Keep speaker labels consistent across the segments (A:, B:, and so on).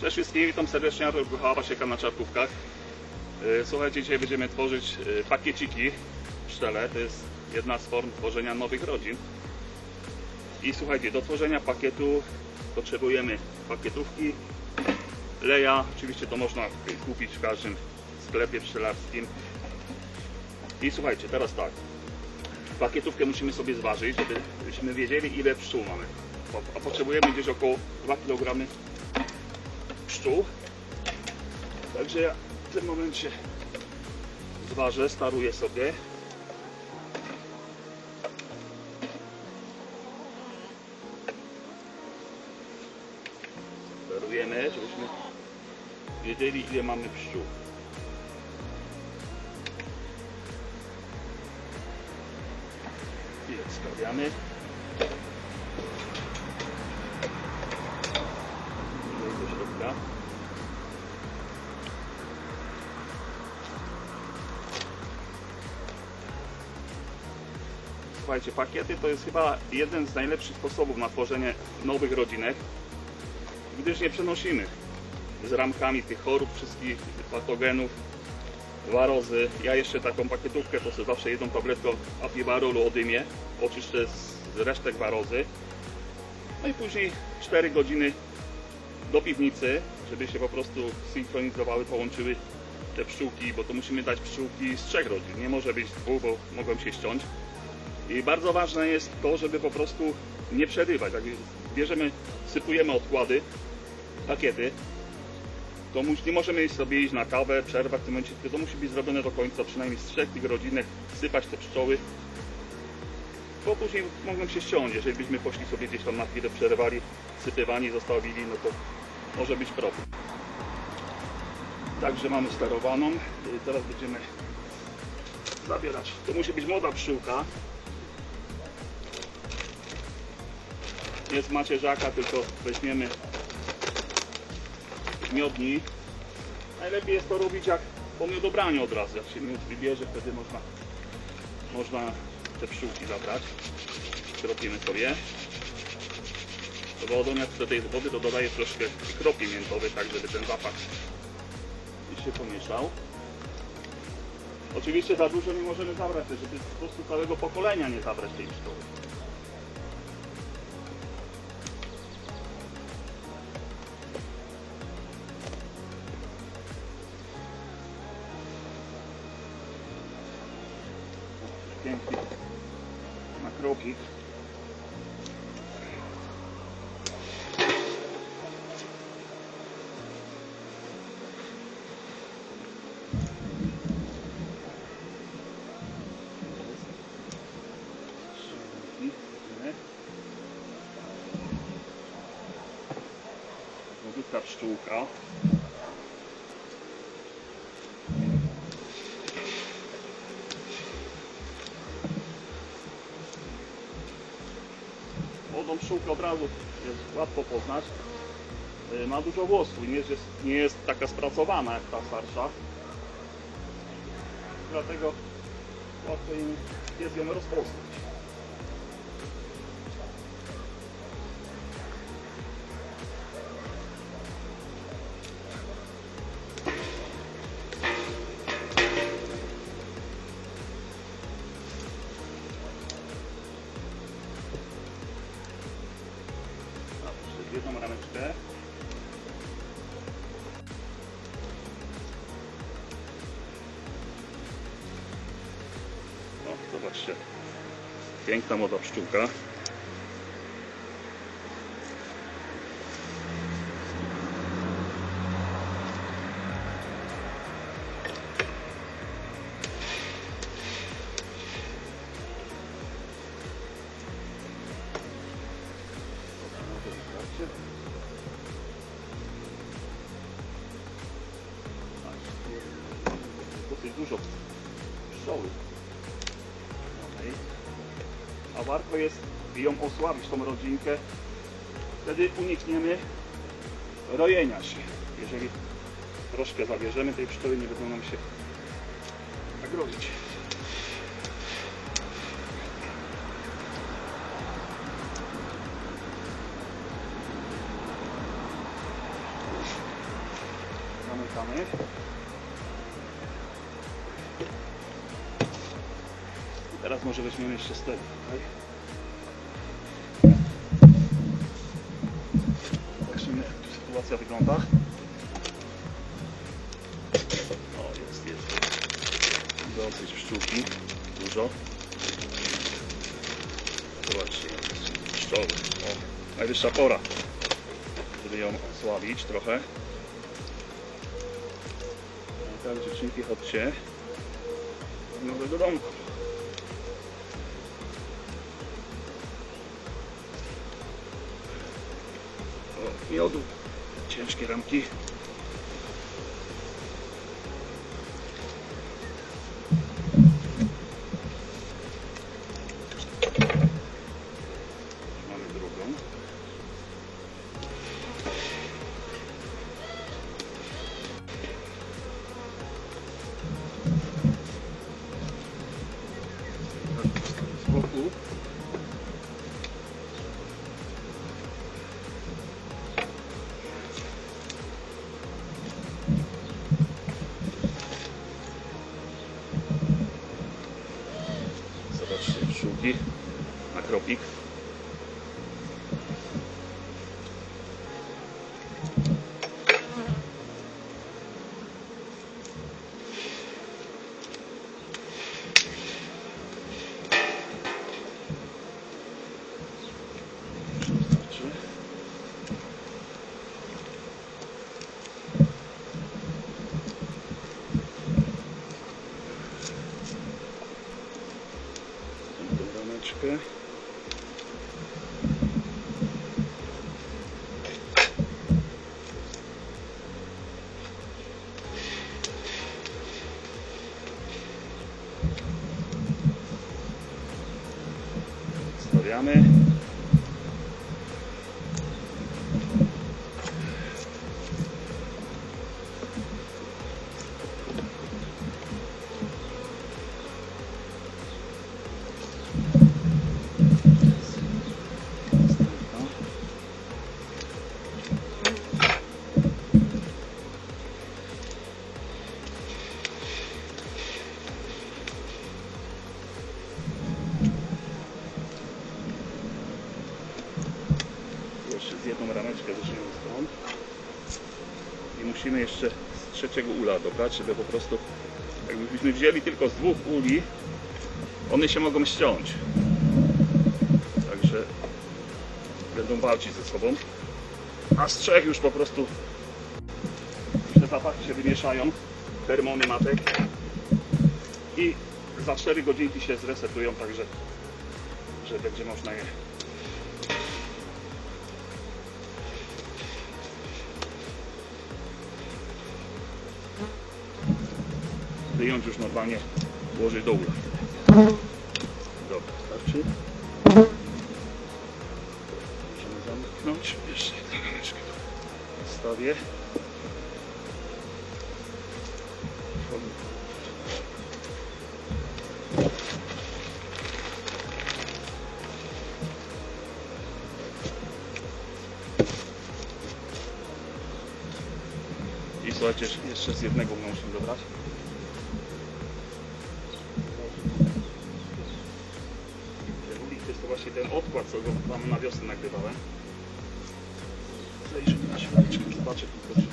A: Cześć wszystkim, witam serdecznie, Artur Gruchała, Sieka na Czarkówkach. E, Słuchajcie, dzisiaj będziemy tworzyć e, pakieciki pszczele. To jest jedna z form tworzenia nowych rodzin. I słuchajcie, do tworzenia pakietu potrzebujemy pakietówki, leja. Oczywiście to można kupić w każdym sklepie pszczelarskim. I słuchajcie, teraz tak. Pakietówkę musimy sobie zważyć, żebyśmy wiedzieli ile pszczół mamy. A potrzebujemy gdzieś około 2 kg pszczół. Także ja w tym momencie zważę, staruję sobie. Sterujemy, żebyśmy wiedzieli ile mamy pszczół. I odstawiamy. Słuchajcie, pakiety to jest chyba jeden z najlepszych sposobów na tworzenie nowych rodzinek, gdyż nie przenosimy z ramkami tych chorób, wszystkich patogenów, warozy. Ja jeszcze taką pakietówkę to sobie zawsze jedną tabletką apibarolu odymię, oczyszczę z resztek warozy. No i później 4 godziny do piwnicy, żeby się po prostu synchronizowały, połączyły te pszczółki, bo to musimy dać pszczółki z trzech rodzin. Nie może być dwóch, bo mogą się ściąć. I bardzo ważne jest to, żeby po prostu nie przerywać. Jak bierzemy, sypujemy odkłady, pakiety, to nie możemy sobie iść na kawę, przerwać w tym momencie, tylko to musi być zrobione do końca, przynajmniej z trzech tych rodzinek, sypać te pszczoły, bo później mogą się ściąć, jeżeli byśmy poszli sobie gdzieś tam na chwilę, przerwali, sypywani, zostawili, no to może być problem. Także mamy sterowaną, i teraz będziemy zabierać. To musi być młoda pszczółka, nie z macierzaka, tylko weźmiemy miodni. Najlepiej jest to robić jak po miodobraniu od razu. Jak się miód wybierze, wtedy można, można te pszczółki zabrać. Kropimy sobie. Wodą, jak do tej wody, to dodaję troszkę kropli miętowej, tak żeby ten zapach się pomieszał. Oczywiście za dużo nie możemy zabrać, żeby po prostu całego pokolenia nie zabrać tej pszczoły. Pszczółka. Młodą pszczółkę od razu jest łatwo poznać. Y, Ma dużo włosów i nie jest, nie jest taka spracowana jak ta starsza. Dlatego łatwo im jest ją rozpoznać. Piękna młoda pszczółka. Warto jest ją osłabić, tą rodzinkę. Wtedy unikniemy rojenia się. Jeżeli troszkę zabierzemy tej pszczoły, nie będą nam się tak rodzić. Zamykamy. Teraz może weźmiemy jeszcze ster. Tak? Zobaczymy jak tu sytuacja wygląda. O, jest, jest. Dosyć pszczółki. Dużo. Zobaczcie, pszczoły. O, najwyższa pora, żeby ją osłabić trochę. No tak, dziewczynki, chodźcie. Do nowego domku. Miodu. Ciężkie ramki. Zobaczcie, pszczółki Tą rameczkę. Stawiamy. Jedną rameczkę zaczniemy stąd. I musimy jeszcze z trzeciego ula dobrać, żeby po prostu jakbyśmy wzięli tylko z dwóch uli, one się mogą ściąć. Także będą walczyć ze sobą. A z trzech już po prostu te zapachy się wymieszają, fermony matek i za 4 godzinki się zresetują, także że będzie można je wyjąć już normalnie, włożyć do ula. Dobra, starczy. Możemy zamknąć. Jeszcze tu wstawię. I słuchajcie, jeszcze z jednego musimy dobrać. Ten odkład, co go wam na wiosnę nagrywałem. Zajrzymy na świateczkę, zobaczę tylko czy...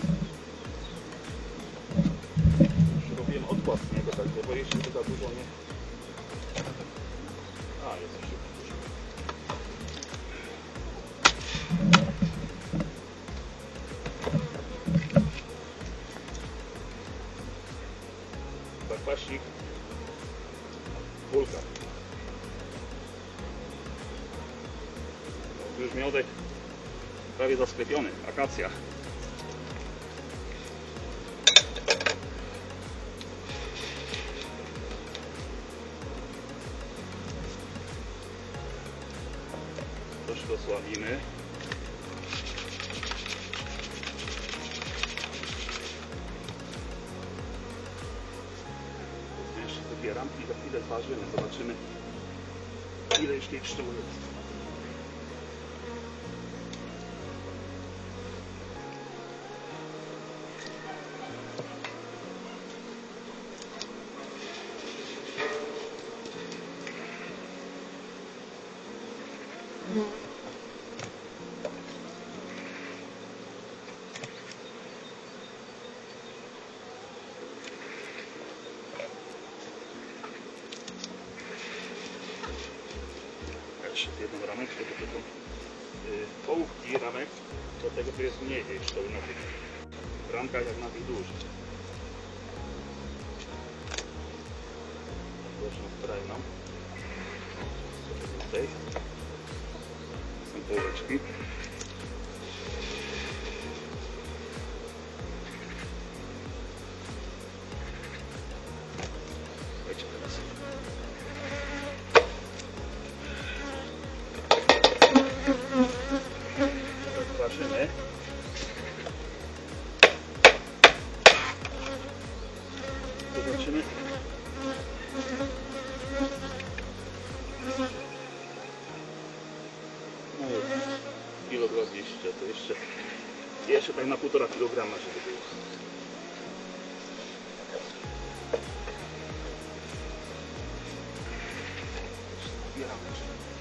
A: Robiłem odkład z niego, tak, bo się, że za dużo nie... A, jest już dużo. Zakwaśnik. Miodek prawie zasklepiony. Akacja. Troszkę osłabimy. Jeszcze wybieram i za chwilę zważymy, zobaczymy ile już tej pszczół jest. Jeszcze jedną rameczkę do tego. Y, Połówki ramek do tego tu jest mniej niż to na tych ramkach jak na tych dużych. Zobaczmy w tutaj. полочки. Zbieramy. To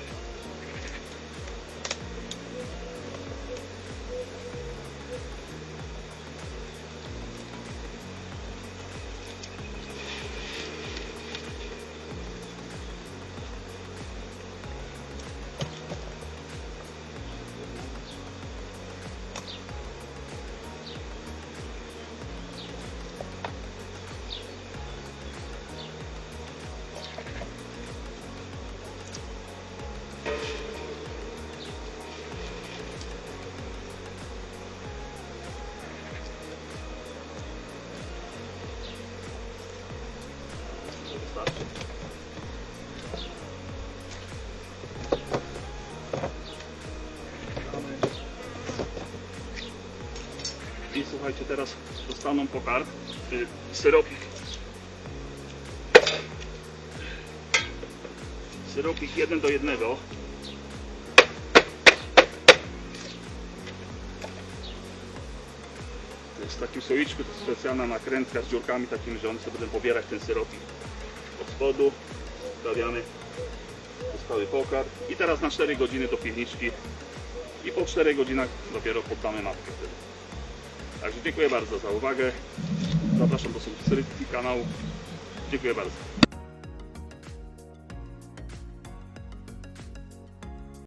A: słuchajcie, teraz dostaną pokarm, y, syropik. Syropik 1 do 1. To jest w takim słoiczku, to specjalna nakrętka z dziurkami takimi, że one sobie będą pobierać ten syropik od spodu. Stawiamy stały pokarm i teraz na 4 godziny do piwniczki i po 4 godzinach dopiero poddamy matkę wtedy. Także dziękuję bardzo za uwagę. Zapraszam do subskrypcji kanału. Dziękuję bardzo.